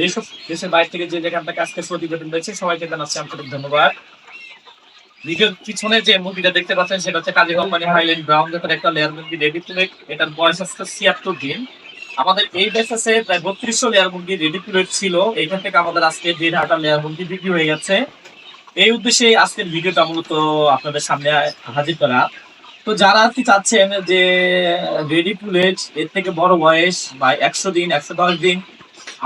দেশ, দেশের বাইরে থেকে যে যেখান আজকে প্রতিবেদন সবাইকে জানাচ্ছি আন্তরিক ধন্যবাদ। পিছনে যে মুভিটা দেখতে পাচ্ছেন, সেটা হচ্ছে কাজী কোম্পানি হাইল্যান্ড ব্রাউন জাতের একটা লেয়ার রেডি এটার বয়স ছিয়াত্তর দিন। আমাদের এই বেসেসে প্রায় বত্রিশশো লেয়ার মুরগি রেডি ছিল। এইখান থেকে আমাদের আজকে দেড় হাজার লেয়ার মুরগি বিক্রি হয়ে গেছে। এই উদ্দেশ্যে আজকের ভিডিওটা মূলত আপনাদের সামনে হাজির করা। তো যারা আর কি চাচ্ছেন যে রেডি টু লেট এর থেকে বড় বয়স বা একশো দিন, একশো দশ দিন,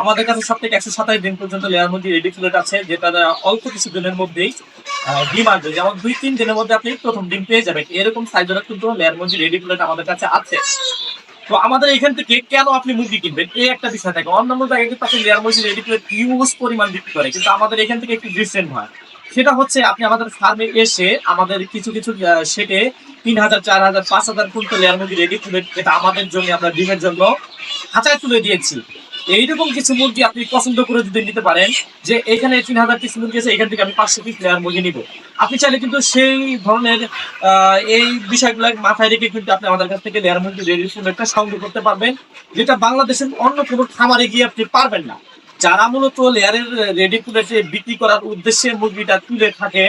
আমাদের কাছে সব থেকে একশো সাতাশ দিন পর্যন্ত লেয়ার মধ্যে রেডি টু লেট আছে, যেটা অল্প কিছু দিনের মধ্যেই ডিম আসবে। যেমন দুই, তিন দিনের মধ্যে আপনি প্রথম ডিম পেয়ে যাবেন। এরকম সাইজের কিন্তু লেয়ার মধ্যে রেডি টু লেট আমাদের কাছে আছে। তো আমাদের এখান থেকে কেন আপনি মুরগি কিনবেন? এই একটা বিষয় থাকে। অন্যান্য জায়গায় কিন্তু আপনি লেয়ার মধ্যে রেডি টু লেট ইউজ পরিমাণ বিক্রি করে, কিন্তু আমাদের এখান থেকে একটু ডিফারেন্ট হয়। সেটা হচ্ছে আপনি আমাদের ফার্মে এসে আমাদের কিছু কিছু সেটে তিন হাজার চার হাজার পাঁচ হাজার কুইন্টাল মুরগি রেডি এটা আমাদের জন্য, আমরা ডিমের জন্য তুলে দিয়েছি। এইরকম কিছু মুরগি আপনি পছন্দ করে যদি নিতে পারেন, যে এখানে তিন হাজার মুরগি আছে, এখান থেকে আমি পাঁচশো পিস লেয়ার মুরগি নিব। আপনি চাইলে কিন্তু সেই ধরনের এই বিষয়গুলো মাথায় রেখে কিন্তু আপনি আমাদের কাছ থেকে লেয়ার মুরগি রেডি একটা সংগ্রহ করতে পারবেন, যেটা বাংলাদেশের অন্য কোনো খামারে গিয়ে আপনি পারবেন না। যারা মূলত লেয়ারের রেডি প্লেটে বিক্রি করার উদ্দেশ্যে মুরগিটা তুলে থাকে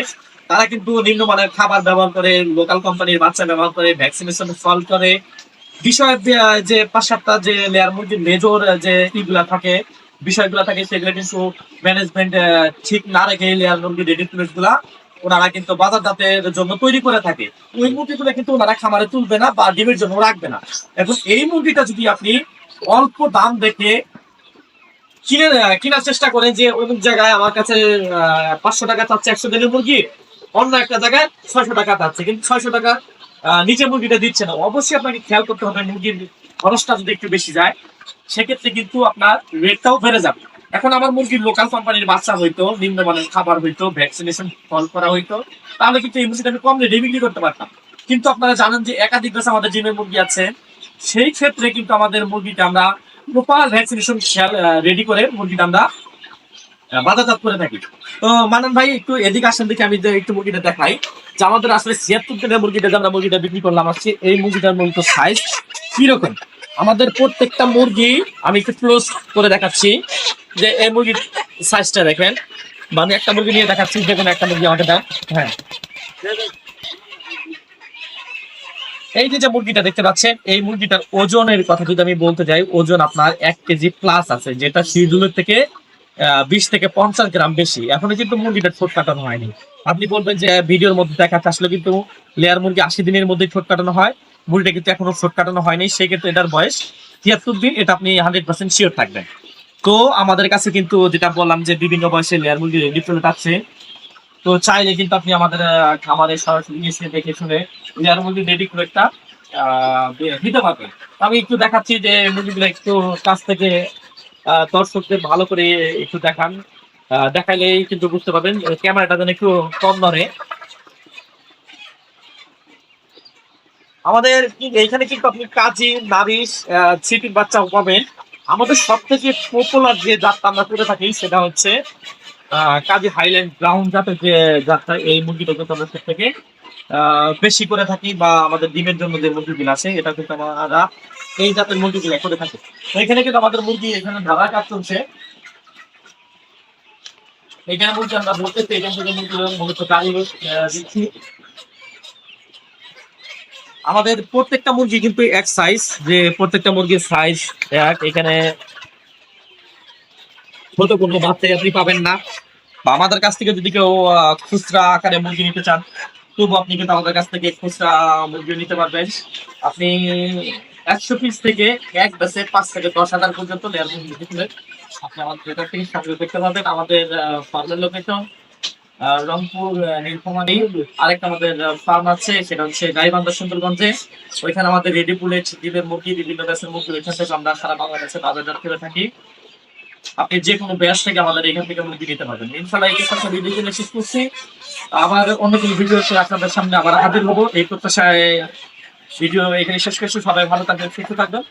তারা কিন্তু নিম্নমানের খাবার ব্যবহার করে লোকাল কোম্পানির বাচ্চা ব্যবহার করে ভ্যাকসিনেশন ফল করে। বিষয় যে- যে লেয়ার মুরগির মেজর যে ইগুলা থাকে, বিষয়গুলো থাকে, সেগুলো কিন্তু ম্যানেজমেন্ট ঠিক না রেখে লেয়ারগুলা ওনারা কিন্তু বাজারজাতের জন্য তৈরি করে থাকে। ওই মুরগিগুলো কিন্তু ওনারা খামারে তুলবে না বা ডিমের জন্য রাখবে না। এখন এই মুরগিটা যদি আপনি অল্প দাম দেখে কিনে কেনার চেষ্টা করেন যে অমুক জায়গায় আমার কাছে পাঁচশো টাকা চাচ্ছে, একশো দিনের মুরগি অন্য একটা জায়গায় ছয়শো টাকা চাচ্ছে কিন্তু ছয়শো টাকা নিচে মুরগিটা দিচ্ছে না। অবশ্যই আপনাকে খেয়াল করতে হবে, মুরগির খরচটা যদি একটু বেশি যায়, সেক্ষেত্রে কিন্তু আপনার রেটটাও বেড়ে যাবে। এখন আমার মুরগির লোকাল কোম্পানির বাচ্চা হইতো, নিম্নমানের খাবার হইতো ভ্যাকসিনেশন ফল করা হইতো, তাহলে কিন্তু এই মুরগিটা আমি কম রেটে বিক্রি করতে পারতাম। কিন্তু আপনারা জানেন যে একাধিক দেশে আমাদের জিমের মুরগি আছে, সেই ক্ষেত্রে কিন্তু আমাদের মুরগিটা আমরা প্রপার ভ্যাকসিনেশন খেয়াল রেডি করে মুরগিটা আমরা বাজারজাত করে থাকি। তো মানন ভাই, একটু এদিকে আসেন দেখে, আমি একটু মুরগিটা দেখাই। যে আমাদের আসলে ছিয়াত্তর মুরগিটা, যে আমরা মুরগিটা বিক্রি করলাম, আসছে, এই মুরগিটার মূলত সাইজ কীরকম? আমাদের প্রত্যেকটা মুরগি আমি একটু ক্লোজ করে দেখাচ্ছি, যে এই মুরগির সাইজটা দেখেন। বা আমি একটা মুরগি নিয়ে দেখাচ্ছি দেখুন একটা মুরগি আমাকে দাও। হ্যাঁ। এই যে যে মুরগিটা দেখতে পাচ্ছেন, এই মুরগিটার ওজনের কথা যদি আমি বলতে যাই, ওজন আপনার এক কেজি প্লাস আছে, যেটা শিডিউলের থেকে বিশ থেকে পঞ্চাশ গ্রাম বেশি। এখনও কিন্তু মুরগিটা ঠোঁট কাটানো হয়নি। আপনি বলবেন যে ভিডিওর মধ্যে দেখাচ্ছে আসলে কিন্তু লেয়ার মুরগি আশি দিনের মধ্যে ঠোঁট কাটানো হয়। মুরগিটা কিন্তু এখনও ঠোঁট কাটানো হয়নি, সেক্ষেত্রে এটার বয়স তিয়াত্তর দিন, এটা আপনি হান্ড্রেড পার্সেন্ট শিওর থাকবেন। তো আমাদের কাছে কিন্তু যেটা বললাম যে, বিভিন্ন বয়সে লেয়ার মুরগি রেডি ডিফারেন্ট আছে তো চাইলে কিন্তু আপনি আমাদের খামারে সরাসরি এসে দেখে শুনে লেয়ার মুরগি রেডি করে একটা দিতে পারবেন। আমি একটু দেখাচ্ছি যে, মুরগিগুলো একটু কাছ থেকে দর্শকদের ভালো করে একটু দেখান। দেখাইলেই কিন্তু বুঝতে পারবেন ক্যামেরাটা যেন একটু কম ধরে। আমাদের এখানে কিন্তু আপনি কাজী নারিশ ছিটির বাচ্চা পাবেন। আমাদের সব থেকে পপুলার যে জাতটা আমরা করে থাকি সেটা হচ্ছে কাজী হাইল্যান্ড ব্রাউন জাতের যে জাতটা এই মুরগিটা কিন্তু আমরা থেকে বেশি করে থাকি বা আমাদের ডিমের জন্য যে মুরগিগুলো আছে, এটা কিন্তু আমরা এই জাতের মুরগিগুলো করে থাকি। তো এখানে কিন্তু আমাদের মুরগি এখানে ধারা কাজ চলছে। এখানে মুরগি আমরা বলতেছি এখান থেকে মুরগি মূলত গাড়ি দিচ্ছি। আমাদের প্রত্যেকটা মুরগি কিন্তু এক সাইজ যে প্রত্যেকটা মুরগির সাইজ এক। এখানে ছোট কোনো বাচ্চা আপনি পাবেন না। বা আমাদের কাছ থেকে যদি কেউ খুচরা আকারে মুরগি নিতে চান তবু আপনি কিন্তু আমাদের কাছ থেকে খুচরা মুরগি নিতে পারবেন। আপনি একশো পিস থেকে এক বেসে পাঁচ থেকে দশ হাজার পর্যন্ত লেয়ার মুরগি পারবেন। আপনি আমাদের এটা থেকে সংগ্রহ করতে পারবেন। আমাদের ফার্মের লোকেশন রংপুর নীলফামারী। আরেকটা আমাদের ফার্ম আছে, সেটা হচ্ছে গাইবান্ধা সুন্দরগঞ্জে। ওইখানে আমাদের রেডি বুলেট ডিমের মুরগি, বিভিন্ন দেশের মুরগি ওইখান থেকে আমরা সারা বাংলাদেশে বাজারজাত করে থাকি। আপনি যে কোনো ব্যাস থেকে আমাদের এখান থেকে মুরগি নিতে পারবেন। ইনশাল্লাহ এই কথা ভিডিও শেষ করছি। আবার অন্য কোনো ভিডিও আপনাদের সামনে আবার হাজির হব। এই প্রত্যাশায় ভিডিও এখানে শেষ করছি। সবাই ভালো থাকবেন, সুস্থ থাকবেন।